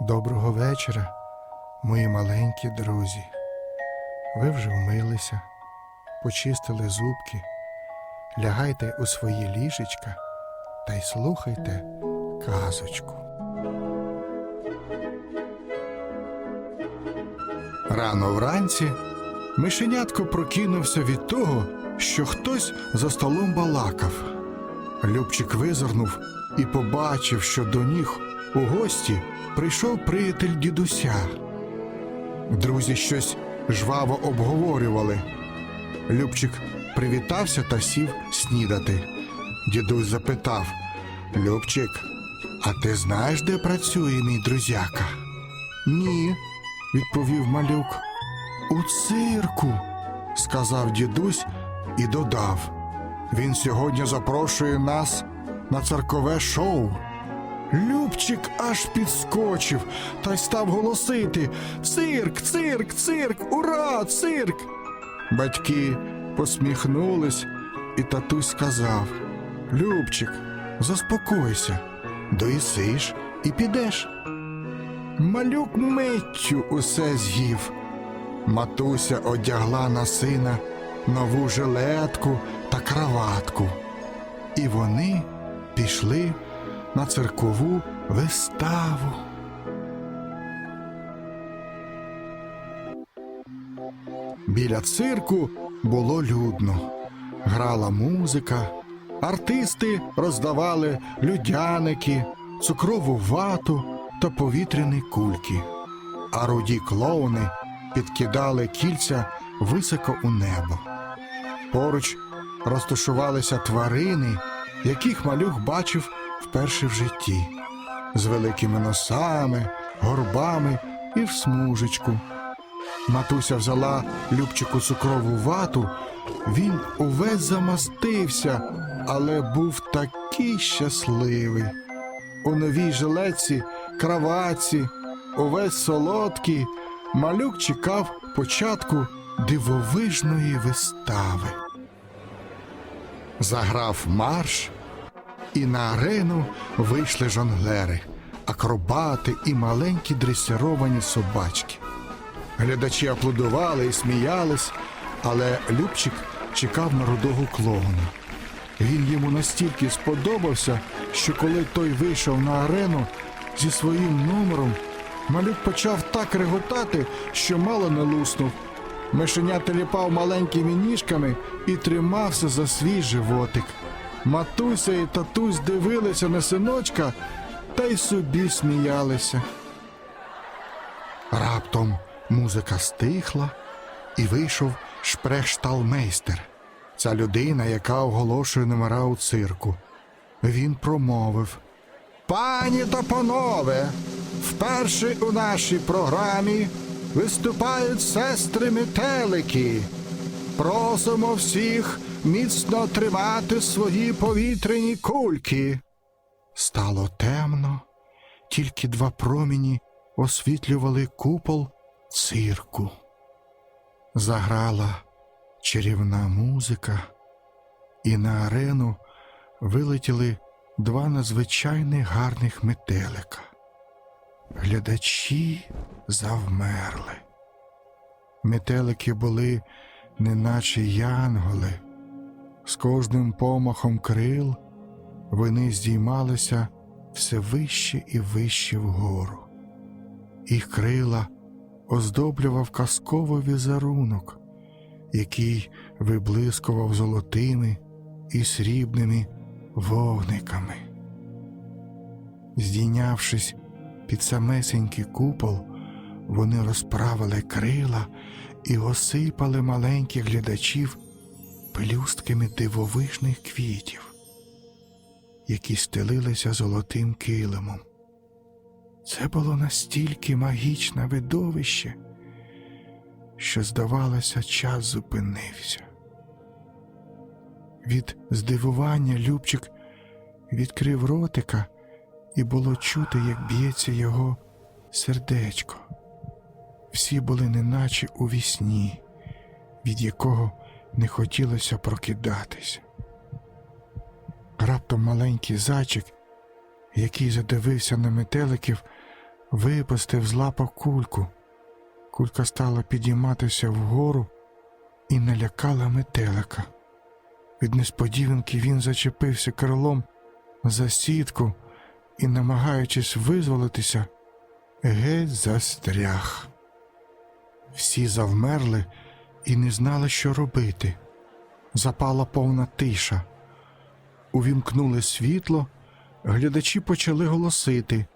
Доброго вечора, мої маленькі друзі. Ви вже вмилися, почистили зубки, лягайте у свої ліжечка та й слухайте казочку. Рано вранці мишенятко прокинувся від того, що хтось за столом балакав. Любчик визирнув і побачив, що до ніг у гості прийшов приятель дідуся. Друзі щось жваво обговорювали. Любчик привітався та сів снідати. Дідусь запитав: Любчик, а ти знаєш, де працює мій друзяка? Ні, відповів малюк. У цирку, сказав дідусь і додав. Він сьогодні запрошує нас на циркове шоу. Любчик аж підскочив та й став голосити Цирк, цирк, цирк, ура, цирк. Батьки посміхнулись, і татусь сказав Любчик, заспокойся, доїсиш і підеш. Малюк миттю усе з'їв. Матуся одягла на сина нову жилетку та краватку. І вони пішли на циркову виставу. Біля цирку було людно. Грала музика, артисти роздавали людяники, цукрову вату та повітряні кульки, а руді клоуни підкидали кільця високо у небо. Поруч розташувалися тварини, яких малюк бачив вперше в житті, з великими носами, горбами і в смужечку. Матуся взяла Любчику цукрову вату, він увесь замастився, але був такий щасливий. У новій жилетці, краватці, увесь солодкий, малюк чекав початку дивовижної вистави. Заграв марш, і на арену вийшли жонглери, акробати і маленькі дресировані собачки. Глядачі аплодували і сміялись, але Любчик чекав на рудого клоуна. Він йому настільки сподобався, що коли той вийшов на арену зі своїм номером, малюк почав так реготати, що мало не луснув. Мишеня теліпав маленькими ніжками і тримався за свій животик. Матуся і татусь дивилися на синочка та й собі сміялися. Раптом музика стихла і вийшов шпрехшталмейстер. Ця людина, яка оголошує номера у цирку. Він промовив Пані та панове, вперше у нашій програмі виступають сестри метелики. Просимо всіх міцно тримати свої повітряні кульки. Стало темно, тільки два промені освітлювали купол цирку. Заграла чарівна музика, і на арену вилетіли два надзвичайних гарних метелика. Глядачі завмерли. Метелики були неначе янголи. З кожним помахом крил вони здіймалися все вище і вище вгору. Їх крила оздоблював казковий візерунок, який виблискував золотими і срібними вогниками. Здійнявшись під самесенький купол, вони розправили крила і осипали маленьких глядачів пелюстками дивовижних квітів, які стелилися золотим килимом. Це було настільки магічне видовище, що, здавалося, час зупинився. Від здивування Любчик відкрив ротика, і було чути, як б'ється його сердечко. Всі були неначе у вісні, від якого не хотілося прокидатися. Раптом маленький зайчик, який задивився на метеликів, випустив з лапа кульку. Кулька стала підійматися вгору і налякала метелика. Від несподіванки він зачепився крилом за сітку і, намагаючись визволитися, геть застряг. Всі завмерли і не знали, що робити. Запала повна тиша. Увімкнули світло, глядачі почали голосити.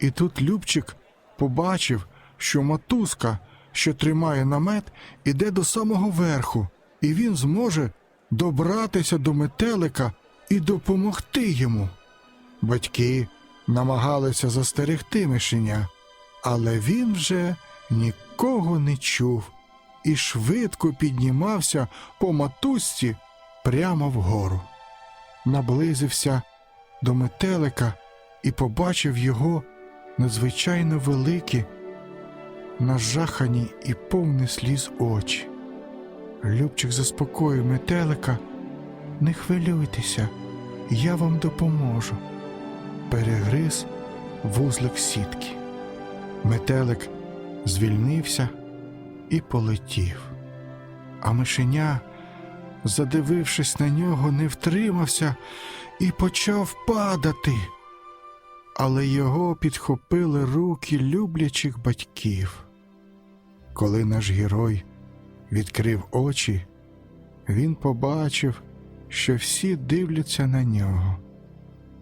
І тут Любчик побачив, що мотузка, що тримає намет, іде до самого верху, і він зможе добратися до метелика і допомогти йому. Батьки намагалися застерегти мишеня, але він вже нікого не чув і швидко піднімався по мотузці прямо вгору. Наблизився до метелика і побачив його надзвичайно великі, нажахані і повні сліз очі. Любчик заспокоїв метелика. Не хвилюйтеся, я вам допоможу. Перегриз вузлик сітки. Метелик звільнився і полетів. А мишеня, задивившись на нього, не втримався і почав падати. Але його підхопили руки люблячих батьків. Коли наш герой відкрив очі, він побачив, що всі дивляться на нього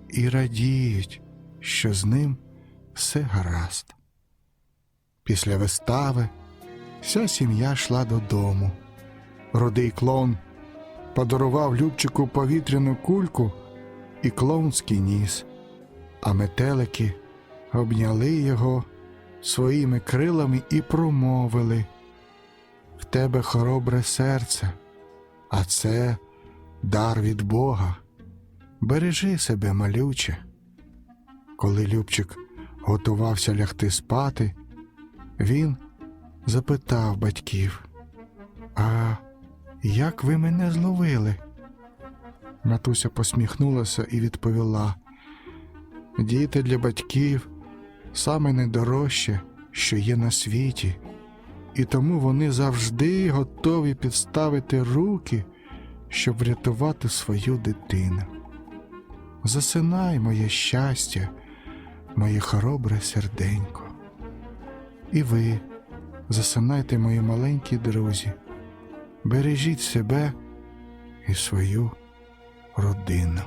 і радіють, що з ним все гаразд. Після вистави вся сім'я йшла додому. Рудий клоун подарував Любчику повітряну кульку і клоунський ніс, а метелики обняли його своїми крилами і промовили В тебе хоробре серце, а це дар від Бога. Бережи себе, малюче. Коли Любчик готувався лягти спати, він запитав батьків, А як ви мене зловили? Матуся посміхнулася і відповіла: Діти для батьків саме найдорожче, що є на світі, і тому вони завжди готові підставити руки, щоб врятувати свою дитину. Засинай, моє щастя, моє хоробре серденько. І ви засинайте, мої маленькі друзі, бережіть себе і свою родину.